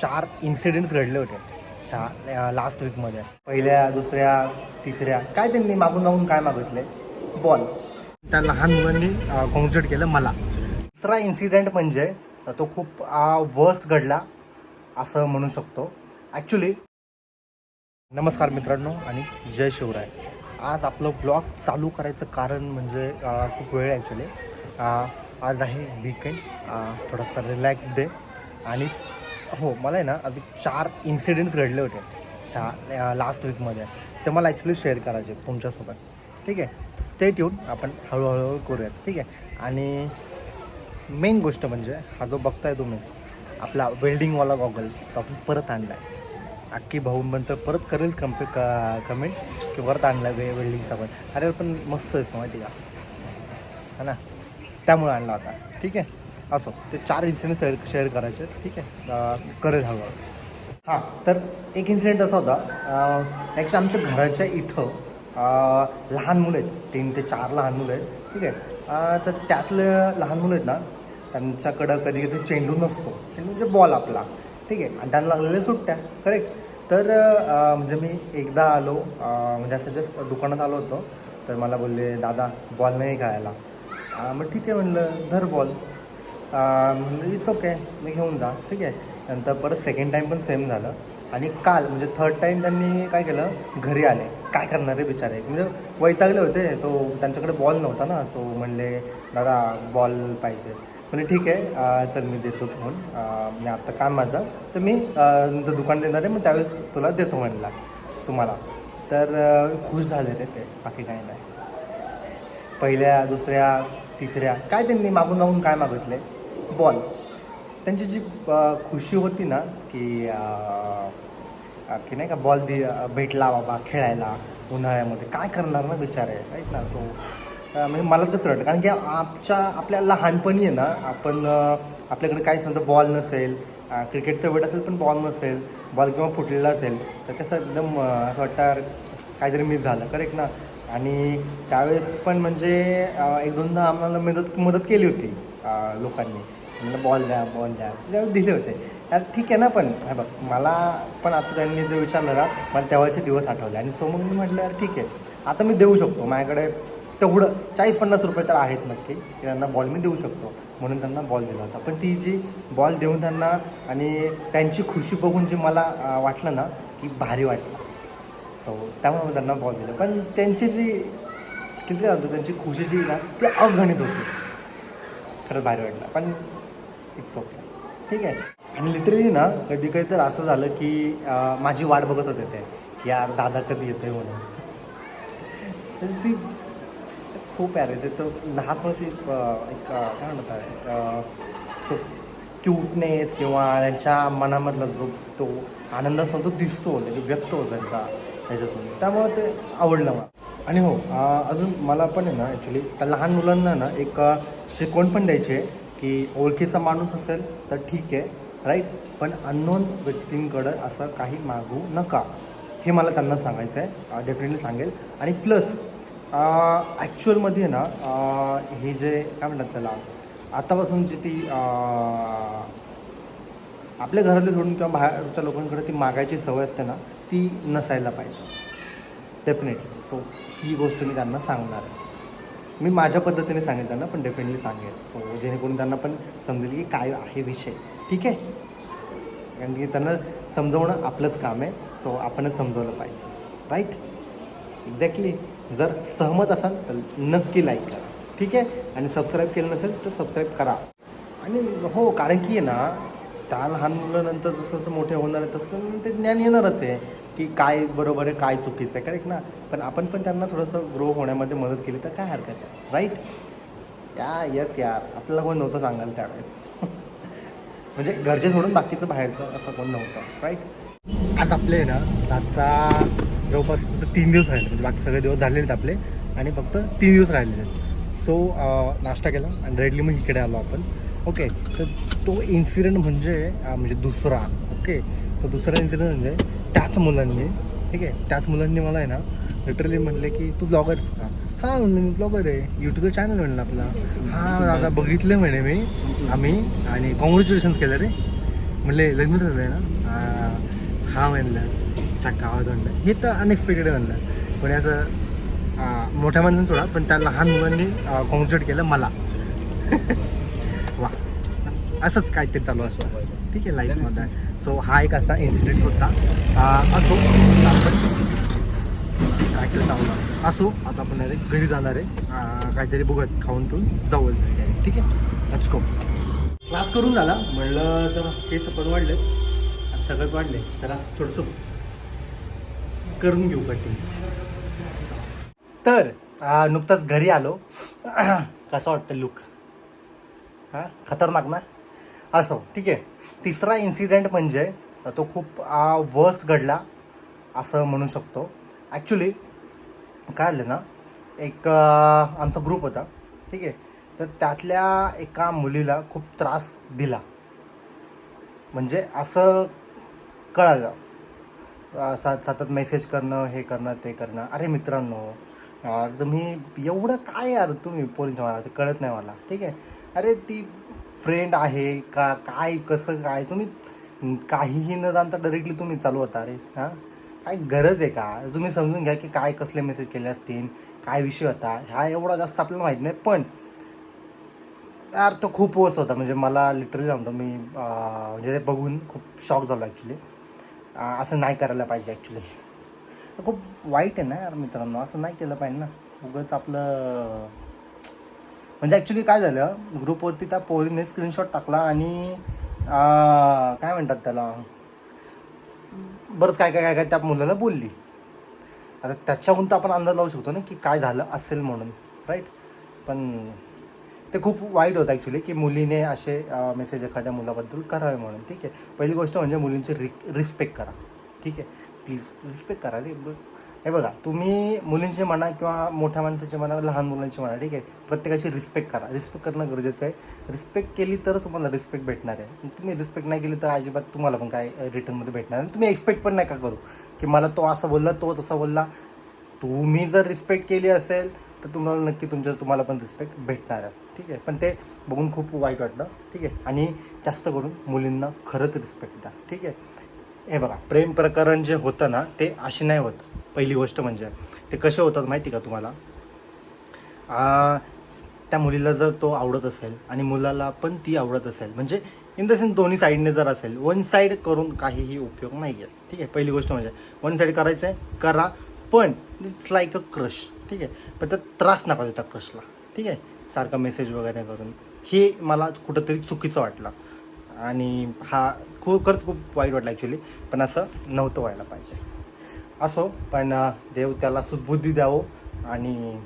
चार इन्सिडेंट्स घडले होते त्या लास्ट वीकमध्ये पहिल्या दुसऱ्या तिसऱ्या. काय त्यांनी मागून मागून काय मागितले? बॉल त्या लहान मुलांनी कॉन्ग्रेट केलं मला. दुसरा इन्सिडेंट म्हणजे तो खूप वर्स्ट घडला असं म्हणू शकतो. ॲक्च्युली नमस्कार मित्रांनो आणि जय शिवराय. आज आपलं ब्लॉग चालू करायचं कारण म्हणजे खूप वेळ आहे ॲक्च्युली आज आहे वीकेंड थोडासा रिलॅक्स डे आणि हो मला आहे ना अगदी चार इन्सिडेंट्स घडले होते ह्या लास्ट वीकमध्ये ते मला ॲक्च्युली शेअर करायचे तुमच्यासोबत. ठीक आहे? स्टेट येऊन आपण हळूहळू करूयात. ठीक आहे? आणि मेन गोष्ट म्हणजे हा जो बघताय तुम्ही आपला वेल्डिंगवाला गॉगल तो आपण परत आणला आहे अख्खी भाऊंनंतर परत करेल कम्पे क कमेंट की परत आणला वे वेल्डिंगचा पण. अरे पण मस्त आहे माहिती का? है ना? त्यामुळे आणला होता. ठीक आहे? असं. ते चार इन्सिडेंट शेअर शेअर करायचे. ठीक आहे? करेल हळूहळू. हां तर एक इन्सिडेंट असा होता. ॲक्च्युली आमच्या घराच्या इथं लहान मुलं आहेत. तीन ते चार लहान मुलं आहेत. ठीक आहे? तर त्यातलं लहान मुलं आहेत ना त्यांच्याकडं कधी कधी चेंडू नसतो. चेंडू म्हणजे बॉल आपला. ठीक आहे? आणि त्यांना लागलेल्या सुट्ट्या. करेक्ट तर म्हणजे मी एकदा आलो. म्हणजे असं जस्ट दुकानात आलो होतो. तर मला बोलले दादा बॉल नाही खेळायला. मग ठीक आहे म्हणलं धर बॉल. म्हणजे इट्स ओके मी घेऊन जा. ठीक आहे? नंतर परत सेकंड टाईम पण सेम झालं. आणि काल म्हणजे थर्ड टाईम त्यांनी काय केलं? घरी आले. काय करणार आहे बिचारे? म्हणजे वैतागले होते. सो त्यांच्याकडे बॉल नव्हता ना. सो म्हणले दादा बॉल पाहिजे. म्हणजे ठीक आहे. चल मी देतो म्हणून मी आत्ता काम माझं. तर मी नंतर दुकान देणार आहे. मग त्यावेळेस तुला देतो म्हणला. तुम्हाला. तर खुश झाले रे ते. बाकी काही नाही. पहिल्या दुसऱ्या तिसऱ्या. काय त्यांनी मागून मागून काय मागितले? बॉल. त्यांची जी खुशी होती ना की की नाही का बॉल दि भेटला बाबा खेळायला उन्हाळ्यामध्ये. काय करणार ना बिचारे ऐक ना तो. म्हणजे मला कसं वाटतं कारण की आमच्या आपल्या लहानपणी आहे ना आपण आपल्याकडे काय समजा बॉल नसेल क्रिकेटचं वेट असेल पण बॉल नसेल बॉल किंवा फुटलेला असेल तर कसं एकदम असं वाटतं काहीतरी मिस झालं. करेक्ट ना आणि त्यावेळेस पण म्हणजे एक दोनदा आम्हाला मदत मदत केली होती लोकांनी. म्हणजे बॉल द्या बॉल द्या त्यावेळेस दिले होते. यार ठीक आहे ना पण हा बघ मला पण आता त्यांनी जे विचारलं ना मला तेव्हाचे दिवस आठवले. आणि सो मग मी म्हटलं यार ठीक आहे. आता मी देऊ शकतो. माझ्याकडे तेवढं चाळीस पन्नास रुपये तर आहेत नक्की. की त्यांना बॉल मी देऊ शकतो. म्हणून त्यांना बॉल दिला होता. पण ती जी बॉल देऊन त्यांना आणि त्यांची खुशी बघून जी मला वाटलं ना की भारी वाटलं. सो त्यामुळे मी त्यांना बॉल दिलं. पण त्यांची जी किती होतं त्यांची खुशी जी ना ती अगणित होती. खरंच भारी वाटलं. पण इट्स ओके ठीक आहे. आणि लिटरली ना कधी कधी तर असं झालं की माझी वाट बघत होते ते की यार दादा कधी येते म्हणून. तर ती खूप यार ते तो लहान एक काय म्हणतात एक क्यूटनेस किंवा त्यांच्या मनामधला जो तो आनंद असतो तो दिसतो म्हणजे व्यक्त होतो त्यांचा ह्याच्यातून. त्यामुळे ते आवडलं मला. आणि हो अजून मला पण आहे ना ॲक्च्युली त्या लहान मुलांना ना एक शिकवण पण द्यायची. आहे की ओळखीचा माणूस असेल तर ठीक आहे राईट पण अननोन व्यक्तींकडं असं काही मागू नका. हे मला त्यांना सांगायचं आहे डेफिनेटली सांगेल. आणि प्लस ॲक्च्युअलमध्ये ना हे जे काय म्हणतात त्याला आतापासूनची ती आपल्या घरातले सोडून किंवा बाहेरच्या लोकांकडे ती मागायची सवय असते ना ती नसायला पाहिजे. डेफिनेटली सो ही गोष्ट मी त्यांना सांगणार आहे. मी माझ्या पद्धतीने सांगेल त्यांना पण डेफिनेटली सांगेल सो जेणेकरून त्यांना पण समजेल की काय आहे विषय. ठीक आहे? कारण की त्यांना समजवणं आपलंच काम आहे. सो आपणच समजवलं पाहिजे. राईट एक्झॅक्टली जर सहमत असाल तर नक्की लाईक करा. ठीक आहे? आणि सबस्क्राईब केलं नसेल तर सबस्क्राईब करा. आणि हो कारण की आहे ना त्या लहान मुलानंतर जसं जसं मोठे होणार आहे तसं ते ज्ञान येणारच आहे. की काय बरोबर आहे काय चुकीचं आहे. करेक्ट ना? पण आपण पण त्यांना थोडंसं ग्रो होण्यामध्ये मदत केली तर काय हरकत आहे राईट या यस यार. आपल्याला कोण नव्हतं सांगाल त्यावेळेस. म्हणजे घरचे सोडून बाकीचं बाहेरचं असं कोण नव्हतं. राईट आज आपले ना लास्टचा जवळपास फक्त तीन दिवस राहिले. म्हणजे बाकी सगळे दिवस झालेले आहेत आपले. आणि फक्त तीन दिवस राहिलेले आहेत. सो नाश्ता केला आणि रेडली मग इकडे आलो आपण. ओके तर तो इन्सिडेंट म्हणजे म्हणजे दुसरा. ओके तो दुसरा इन्सिडेंट म्हणजे त्याच मुलांनी ठीक आहे? त्याच मुलांनी मला आहे ना लिटरली म्हणले की तू ब्लॉगर का? हां म्हणलं मी ब्लॉगर आहे. यूट्यूबचं चॅनल म्हणलं आपला. हां दादा बघितलं म्हणे मी. आम्ही आणि कॉंग्रॅच्युलेशन केलं रे. म्हणले लग्न झालं आहे ना? हा. म्हणलं. चक्का आवाज म्हणलं. हे तर अनएक्सपेक्टेड म्हणलं. पण याचं मोठ्या माणसानं थोडा पण त्या लहान मुलांनी कॉन्सर्ट केलं मला. वा. असंच काहीतरी चालू असतं. ठीक आहे लाईफमध्ये सो हा एक असा इन्सिडेंट होता. असो आपण असो आता आपण घरी जाणार आहे. काहीतरी बघत खाऊन पिऊन जाऊ ठीक आहे? लेट्स गो क्लास करून झाला. म्हणलं जरा केस पण वाढले सगळंच वाढले जरा थोडंसं करून घेऊ कटिंग तर नुकताच घरी आलो. कसं वाटतं लुक हां? खतरनाक ना? असो ठीक आहे. तिसरा इन्सिडेंट म्हणजे तो खूप वर्स्ट घडला असं म्हणू शकतो. ॲक्च्युली काय झालं ना एक आमचा ग्रुप होता ठीक आहे. तर त्यातल्या एका मुलीला खूप त्रास दिला. म्हणजे असं कळालं. स- सतत मेसेज करणं हे करणं ते करणं. अरे मित्रांनो यार तुम्ही एवढं काय यार तुम्ही पोरींच्या मला ते कळत नाही मला ठीक आहे. अरे ती फ्रेंड आहे का काय कसं काय? तुम्ही काहीही न जाणता डायरेक्टली तुम्ही चालू होता अरे हां? काय गरज आहे का? तुम्ही समजून घ्या की काय कसले मेसेज केले असतील काय विषय होता ह्या एवढा जास्त आपल्याला माहीत नाही. पण यार तो खूप वस होता. म्हणजे मला लिटरली सांगतो मी म्हणजे ते बघून खूप शॉक झालो ॲक्च्युली असं नाही करायला पाहिजे ॲक्च्युली खूप वाईट आहे ना यार मित्रांनो. असं नाही केलं पाहिजे ना. उगाच आपलं म्हणजे ॲक्च्युली काय झालं ग्रुपवरती त्या पोरीने स्क्रीनशॉट टाकला आणि काय म्हणतात त्याला? बरंच काय काय काय काय त्या मुलाला बोलली. आता त्याच्याहून तर आपण अंदाज लावू शकतो ना की काय झालं असेल म्हणून राईट पण ते खूप वाईट होतं ॲक्च्युली की मुलीने असे मेसेज एखाद्या मुलाबद्दल करावे म्हणून ठीक आहे? पहिली गोष्ट म्हणजे मुलींची रि रिस्पेक्ट करा ठीक आहे? प्लीज रिस्पेक्ट करा रे ब- हे बघा तुम्ही मुलींचे म्हणा किंवा मोठ्या माणसाचे म्हणा लहान मुलांची म्हणा ठीक आहे? प्रत्येकाची रिस्पेक्ट करा. रिस्पेक्ट करणं गरजेचं आहे. रिस्पेक्ट केली तरच तुम्हाला रिस्पेक्ट भेटणार आहे. तुम्ही रिस्पेक्ट नाही केली तर अजिबात तुम्हाला पण काय रिटर्नमध्ये भेटणार आणि तुम्ही एक्सपेक्ट पण नाही का करू. की मला तो असं बोलला तो तसा बोलला. तुम्ही जर रिस्पेक्ट केली असेल तर तुम्हाला नक्की तुमच्या तुम्हाला पण रिस्पेक्ट भेटणार आहे. ठीक आहे? पण ते बघून खूप वाईट वाटलं. ठीक आहे? आणि जास्त करून मुलींना खरंच रिस्पेक्ट द्या. ठीक आहे? हे बघा प्रेम प्रकरण जे होतं ना ते असे नाही होतं. पहिली गोष्ट म्हणजे ते कसे होतात माहिती का तुम्हाला? आ, त्या मुलीला जर तो आवडत असेल आणि मुलाला पण ती आवडत असेल म्हणजे इन द सेन्स दोन्ही साईडने जर असेल वन साईड करून काहीही उपयोग नाही आहे ठीक आहे पहिली गोष्ट म्हणजे वन साईड करायचं आहे करा पण इट्स लाईक अ क्रश. ठीक आहे पण त्यात त्रास नका देता क्रशला. ठीक आहे सारखा मेसेज वगैरे करून. हे मला कुठंतरी चुकीचं वाटलं. आणि हा खूप खरंच खूप वाईट वाटलं ॲक्च्युली पण असं नव्हतं व्हायला पाहिजे. असो पण देव त्याला सुदबुद्धी द्यावं आणि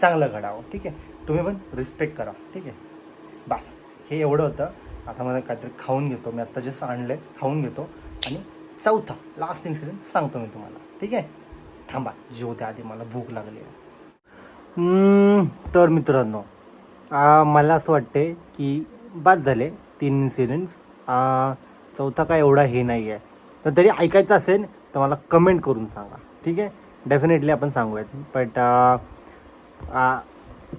चांगलं घडावं. ठीक आहे? तुम्ही पण रिस्पेक्ट करा. ठीक आहे? बस. हे एवढं होतं. आता मला काहीतरी खाऊन घेतो. मी आत्ता जसं आणलं आहे खाऊन घेतो. आणि चौथा लास्ट इन्सिडेंट सांगतो मी तुम्हाला. ठीक आहे? थांबा. जेव त्या आधी. मला भूक लागली आहे. तर मित्रांनो मला असं वाटते की बाद झाले तीन इन्सिडेंट्स चौथा काय एवढा हे नाही आहे तर तरी ऐकायचं असेल तर मला कमेंट करून सांगा. ठीक आहे? डेफिनेटली आपण सांगूयात. बट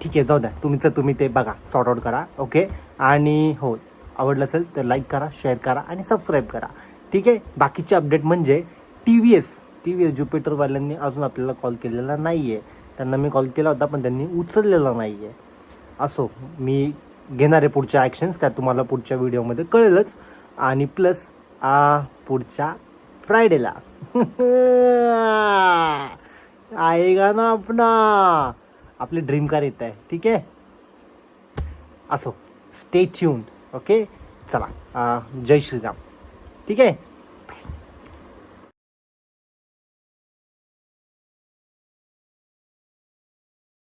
ठीक आहे जाऊ द्या. तुम्ही तर तुम्ही ते बघा. सॉर्ट आउट करा. ओके आणि हो आवडलं असेल तर लाईक करा शेअर करा आणि सबस्क्राईब करा. ठीक आहे? बाकीचे अपडेट म्हणजे T V S T V S ज्युपिटरवाल्यांनी अजून आपल्याला कॉल केलेला नाही आहे त्यांना मी कॉल केला होता पण त्यांनी उचललेला नाही आहे असो मी घेणारे पुढच्या ॲक्शन्स त्या तुम्हाला पुढच्या व्हिडिओमध्ये कळेलच. आणि प्लस पुढच्या फ्रायडेला आएगा ना अपना आपली ड्रीम कार येत आहे ठीक? आहे असो स्टे ट्यून ओके चला जय श्रीराम ठीक? आहे